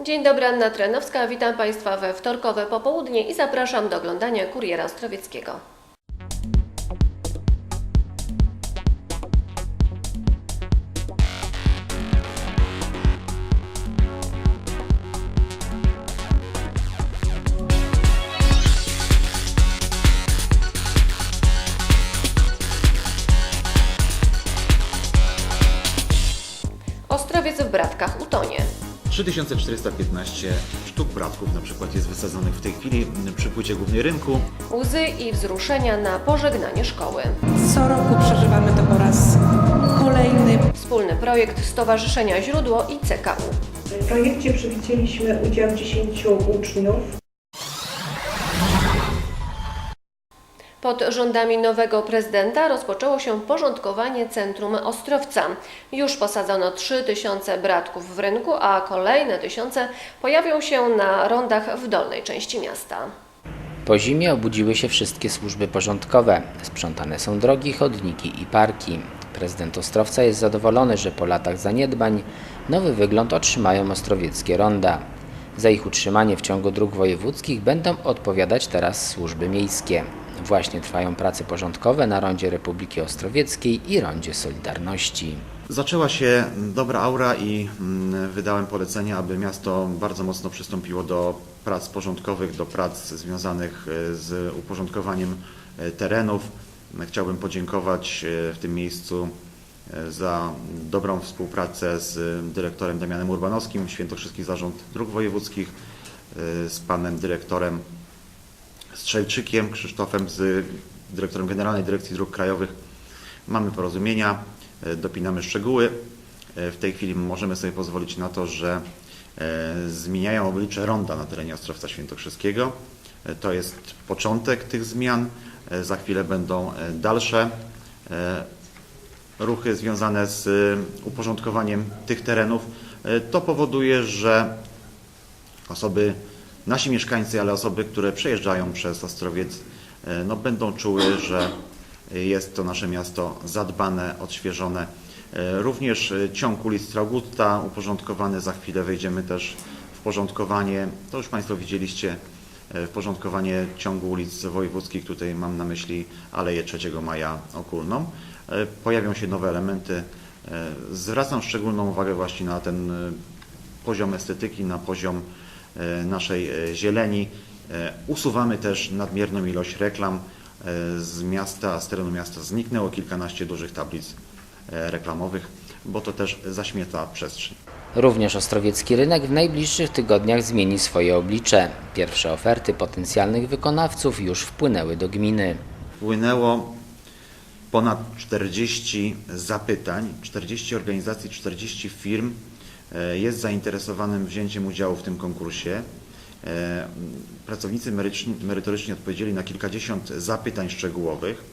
Dzień dobry, Anna Trenowska. Witam Państwa we wtorkowe popołudnie i zapraszam do oglądania Kuriera Ostrowieckiego. Ostrowiec w Bratkach utonie. 3415 sztuk bratków na przykład jest wysadzonych w tej chwili przy płycie głównej rynku. Łzy i wzruszenia na pożegnanie szkoły. Co roku przeżywamy to po raz kolejny. Wspólny projekt Stowarzyszenia Źródło i CKU. W projekcie przewidzieliśmy udział 10 uczniów. Pod rządami nowego prezydenta rozpoczęło się porządkowanie centrum Ostrowca. Już posadzono 3000 bratków w rynku, a kolejne tysiące pojawią się na rondach w dolnej części miasta. Po zimie obudziły się wszystkie służby porządkowe. Sprzątane są drogi, chodniki i parki. Prezydent Ostrowca jest zadowolony, że po latach zaniedbań nowy wygląd otrzymają ostrowieckie ronda. Za ich utrzymanie w ciągu dróg wojewódzkich będą odpowiadać teraz służby miejskie. Właśnie trwają prace porządkowe na rondzie Republiki Ostrowieckiej i rondzie Solidarności. Zaczęła się dobra aura i mm, wydałem polecenie, aby miasto bardzo mocno przystąpiło do prac porządkowych, do prac związanych e, z uporządkowaniem e, terenów. Chciałbym podziękować e, w tym miejscu za dobrą współpracę z dyrektorem Damianem Urbanowskim, Świętokrzyski Zarząd Dróg Wojewódzkich, z panem dyrektorem Strzelczykiem, Krzysztofem, z dyrektorem Generalnej Dyrekcji Dróg Krajowych. Mamy porozumienia, e, dopinamy szczegóły. E, W tej chwili możemy sobie pozwolić na to, że e, zmieniają oblicze ronda na terenie Ostrowca Świętokrzyskiego. To jest początek tych zmian. Za chwilę będą dalsze ruchy związane z uporządkowaniem tych terenów. To powoduje, że osoby, nasi mieszkańcy, ale osoby, które przejeżdżają przez Ostrowiec, e, no, będą czuły, że jest to nasze miasto zadbane, odświeżone. E, Również e, ciąg ulic Traugutta uporządkowany, za chwilę wejdziemy też w porządkowanie, to już Państwo widzieliście, w porządkowanie ciągu ulic wojewódzkich, tutaj mam na myśli Aleję 3 Maja Okulną. Pojawią się nowe elementy. Zwracam szczególną uwagę właśnie na ten poziom estetyki, na poziom naszej e, zieleni. E, Usuwamy też nadmierną ilość reklam e, z miasta, z terenu miasta. Zniknęło kilkanaście dużych tablic e, reklamowych, bo to też zaśmieta przestrzeń. Również ostrowiecki rynek w najbliższych tygodniach zmieni swoje oblicze. Pierwsze oferty potencjalnych wykonawców już wpłynęły do gminy. Wpłynęło ponad 40 zapytań, 40 organizacji, 40 firm e, jest zainteresowanym wzięciem udziału w tym konkursie. E, Pracownicy meryczni- merytoryczni odpowiedzieli na kilkadziesiąt zapytań szczegółowych.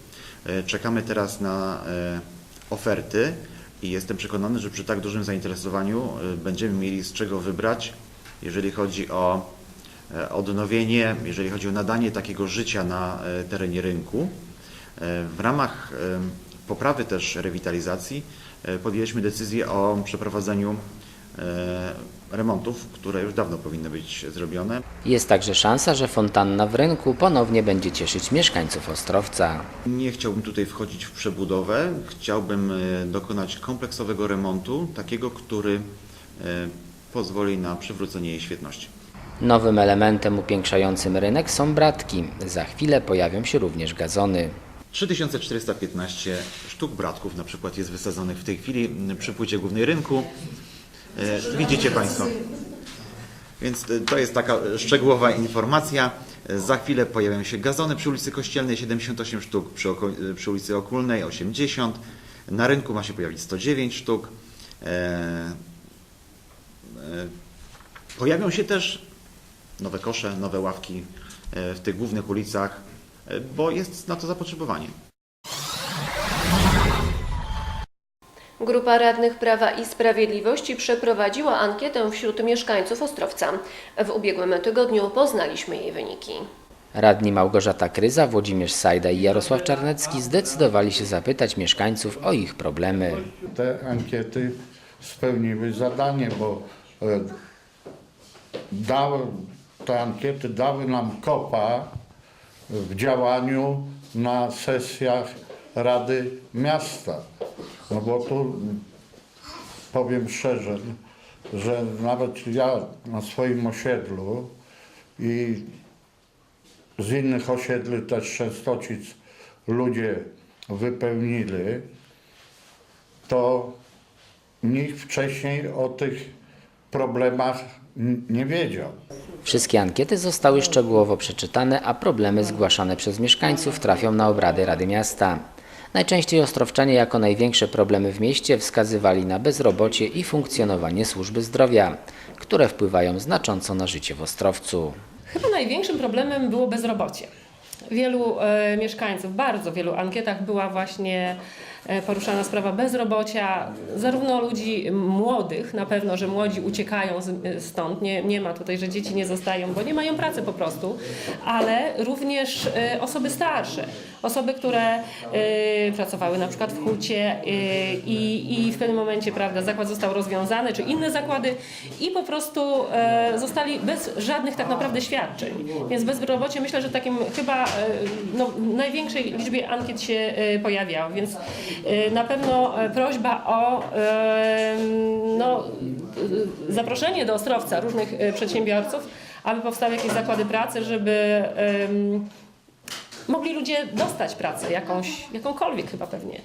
E, Czekamy teraz na e, oferty i jestem przekonany, że przy tak dużym zainteresowaniu e, będziemy mieli z czego wybrać, jeżeli chodzi o e, odnowienie, jeżeli chodzi o nadanie takiego życia na e, terenie rynku. E, W ramach e, poprawy też rewitalizacji e, podjęliśmy decyzję o przeprowadzeniu e, remontów, które już dawno powinny być zrobione. Jest także szansa, że fontanna w rynku ponownie będzie cieszyć mieszkańców Ostrowca. Nie chciałbym tutaj wchodzić w przebudowę, chciałbym e, dokonać kompleksowego remontu, takiego, który e, pozwoli na przywrócenie jej świetności. Nowym elementem upiększającym rynek są bratki. Za chwilę pojawią się również gazony. 3415 sztuk bratków na przykład jest wysadzonych w tej chwili przy płycie głównej rynku. E, Widzicie Państwo. Więc e, to jest taka szczegółowa informacja. E, Za chwilę pojawią się gazony przy ulicy Kościelnej 78 sztuk, przy, oko- przy ulicy Okulnej 80. Na rynku ma się pojawić 109 sztuk. Pojawią się też nowe kosze, nowe ławki w tych głównych ulicach, bo jest na to zapotrzebowanie. Grupa Radnych Prawa i Sprawiedliwości przeprowadziła ankietę wśród mieszkańców Ostrowca. W ubiegłym tygodniu poznaliśmy jej wyniki. Radni Małgorzata Kryza, Włodzimierz Sajda i Jarosław Czarnecki zdecydowali się zapytać mieszkańców o ich problemy. Te ankiety spełniły zadanie, bo e, dały, te ankiety dały nam kopa w działaniu na sesjach Rady Miasta. No bo tu powiem szczerze, że nawet ja na swoim osiedlu i z innych osiedli też Częstocic ludzie wypełnili, to nikt wcześniej o tych problemach nie wiedział. Wszystkie ankiety zostały szczegółowo przeczytane, a problemy zgłaszane przez mieszkańców trafią na obrady Rady Miasta. Najczęściej ostrowczanie jako największe problemy w mieście wskazywali na bezrobocie i funkcjonowanie służby zdrowia, które wpływają znacząco na życie w Ostrowcu. Chyba największym problemem było bezrobocie. Wielu e, mieszkańców, bardzo wielu ankietach była właśnie poruszana sprawa bezrobocia, zarówno ludzi młodych, na pewno, że młodzi uciekają z, stąd, nie, nie ma tutaj, że dzieci nie zostają, bo nie mają pracy po prostu, ale również e, osoby starsze, osoby, które e, pracowały na przykład w hucie e, i, i w pewnym momencie, prawda, zakład został rozwiązany, czy inne zakłady i po prostu e, zostali bez żadnych tak naprawdę świadczeń. Więc bezrobocie myślę, że takim chyba e, no, największej liczbie ankiet się e, pojawiało, więc e, na pewno e, prośba o e, no, e, zaproszenie do Ostrowca różnych e, przedsiębiorców, aby powstały jakieś zakłady pracy, żeby mogli ludzie dostać pracę jakąś, jakąkolwiek chyba pewnie.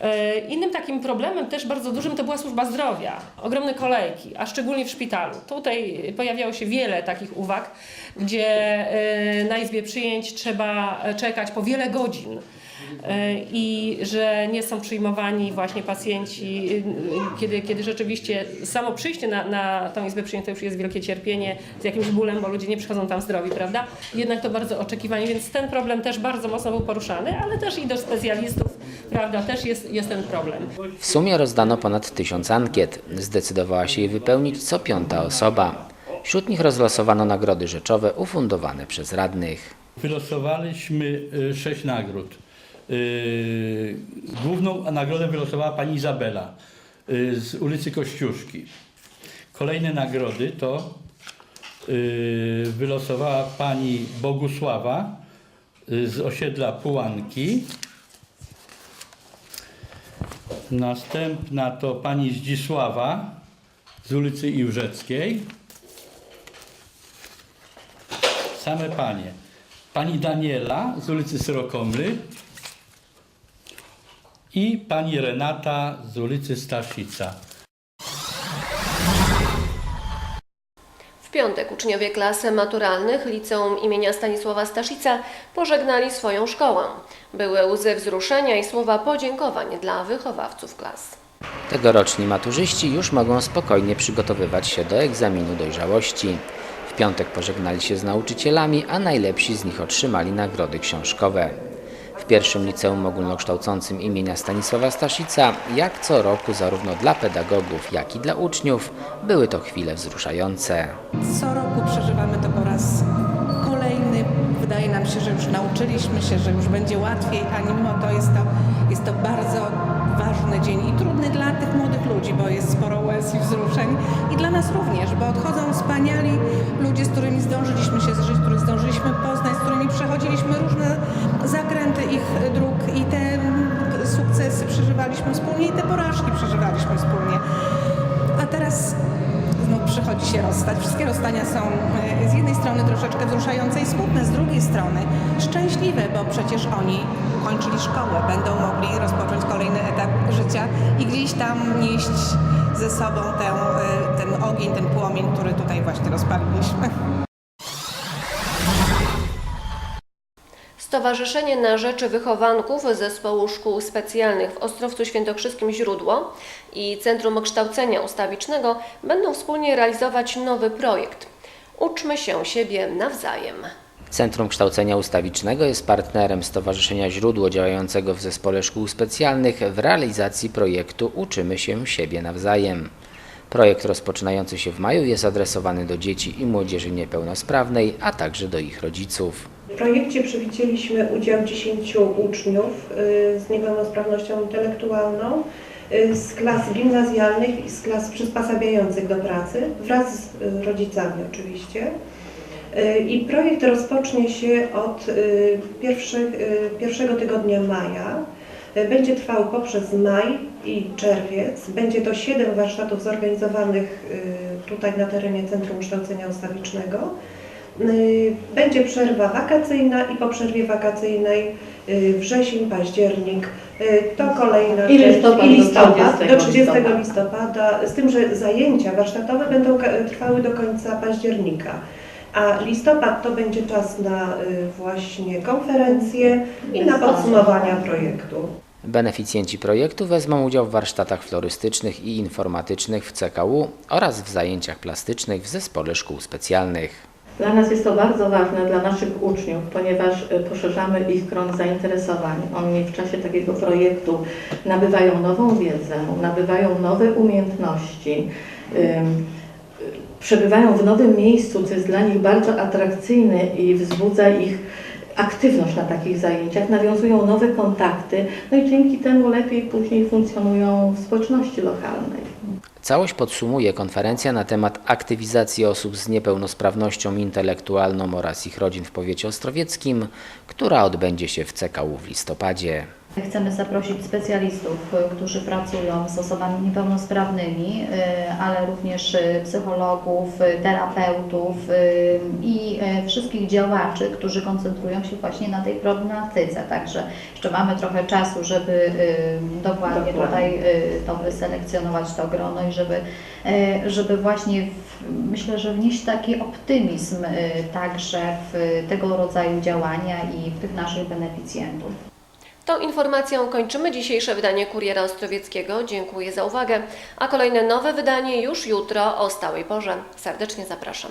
E, Innym takim problemem też bardzo dużym to była służba zdrowia. Ogromne kolejki, a szczególnie w szpitalu. Tutaj pojawiało się wiele takich uwag, gdzie e, na izbie przyjęć trzeba czekać po wiele godzin e, i że nie są przyjmowani właśnie pacjenci, e, kiedy, kiedy rzeczywiście samo przyjście na, na tą izbę przyjęć to już jest wielkie cierpienie z jakimś bólem, bo ludzie nie przychodzą tam zdrowi, prawda? Jednak to bardzo oczekiwanie, więc ten problem też bardzo mocno był poruszany, ale też i do specjalistów, prawda, też jest, jest ten problem. W sumie rozdano ponad tysiąc ankiet. Zdecydowała się je wypełnić co piąta osoba. Wśród nich rozlosowano nagrody rzeczowe ufundowane przez radnych. Wylosowaliśmy y, sześć nagród. Y, Główną nagrodę wylosowała pani Izabela y, z ulicy Kościuszki. Kolejne nagrody to y, wylosowała pani Bogusława z osiedla Pułanki. Następna to pani Zdzisława z ulicy Iłżeckiej. Same panie. Pani Daniela z ulicy Syrokomry i pani Renata z ulicy Staszica. W piątek uczniowie klas maturalnych Liceum imienia Stanisława Staszica pożegnali swoją szkołę. Były łzy wzruszenia i słowa podziękowań dla wychowawców klas. Tegoroczni maturzyści już mogą spokojnie przygotowywać się do egzaminu dojrzałości. W piątek pożegnali się z nauczycielami, a najlepsi z nich otrzymali nagrody książkowe. W pierwszym liceum ogólnokształcącym imienia Stanisława Staszica, jak co roku zarówno dla pedagogów, jak i dla uczniów, były to chwile wzruszające. Co roku przeżywamy to po raz kolejny. Wydaje nam się, że już nauczyliśmy się, że już będzie łatwiej, a mimo to jest to, jest to bardzo ważny dzień i trudny dla tych młodych ludzi, bo jest sporo łez i wzruszeń i dla nas również, bo odchodzą wspaniali ludzie, z którymi zdążyliśmy się zżyć, których zdążyliśmy poznać, z którymi przechodziliśmy różne zakręty ich dróg i te sukcesy przeżywaliśmy wspólnie i te porażki przeżywaliśmy wspólnie. A teraz znów przychodzi się rozstać. Wszystkie rozstania są e, z jednej strony troszeczkę wzruszające i smutne, z drugiej strony szczęśliwe, bo przecież oni kończyli szkołę, będą mogli rozpocząć kolejny etap życia i gdzieś tam nieść ze sobą e, ten ogień, ten płomień, który tutaj właśnie rozpaliliśmy. Stowarzyszenie na Rzecz Wychowanków Zespołu Szkół Specjalnych w Ostrowcu Świętokrzyskim Źródło i Centrum Kształcenia Ustawicznego będą wspólnie realizować nowy projekt. Uczmy się siebie nawzajem. Centrum Kształcenia Ustawicznego jest partnerem Stowarzyszenia Źródło działającego w Zespole Szkół Specjalnych w realizacji projektu Uczymy się siebie nawzajem. Projekt rozpoczynający się w maju jest adresowany do dzieci i młodzieży niepełnosprawnej, a także do ich rodziców. W projekcie przewidzieliśmy udział 10 uczniów y, z niepełnosprawnością intelektualną y, z klas gimnazjalnych i z klas przysposabiających do pracy, wraz z y, rodzicami oczywiście. I projekt rozpocznie się od y, pierwszych, y, pierwszego tygodnia maja. Będzie trwał poprzez maj i czerwiec. Będzie to siedem warsztatów zorganizowanych y, tutaj na terenie Centrum Kształcenia Ustawicznego. Będzie przerwa wakacyjna i po przerwie wakacyjnej wrzesień, październik, to kolejna I część- listopad i do listopad 30 do 30 listopada. listopada, z tym, że zajęcia warsztatowe będą trwały do końca października. A listopad to będzie czas na y, właśnie konferencje i na podsumowania projektu. Beneficjenci projektu wezmą udział w warsztatach florystycznych i informatycznych w CKU oraz w zajęciach plastycznych w Zespole Szkół Specjalnych. Dla nas jest to bardzo ważne, dla naszych uczniów, ponieważ y, poszerzamy ich krąg zainteresowań. Oni w czasie takiego projektu nabywają nową wiedzę, nabywają nowe umiejętności, przebywają w nowym miejscu, co jest dla nich bardzo atrakcyjne i wzbudza ich aktywność na takich zajęciach, nawiązują nowe kontakty, no i dzięki temu lepiej później funkcjonują w społeczności lokalnej. Całość podsumuje konferencja na temat aktywizacji osób z niepełnosprawnością intelektualną oraz ich rodzin w powiecie ostrowieckim, która odbędzie się w CKU w listopadzie. Chcemy zaprosić specjalistów, y, którzy pracują z osobami niepełnosprawnymi, y, ale również y, psychologów, terapeutów i wszystkich działaczy, którzy koncentrują się właśnie na tej problematyce. Także jeszcze mamy trochę czasu, żeby dokładnie Dokładnie. tutaj to wyselekcjonować to grono i żeby, żeby właśnie w, myślę, że wnieść taki optymizm także w tego rodzaju działania i w tych naszych beneficjentów. Tą informacją kończymy dzisiejsze wydanie Kuriera Ostrowieckiego. Dziękuję za uwagę, a kolejne nowe wydanie już jutro o stałej porze. Serdecznie zapraszam.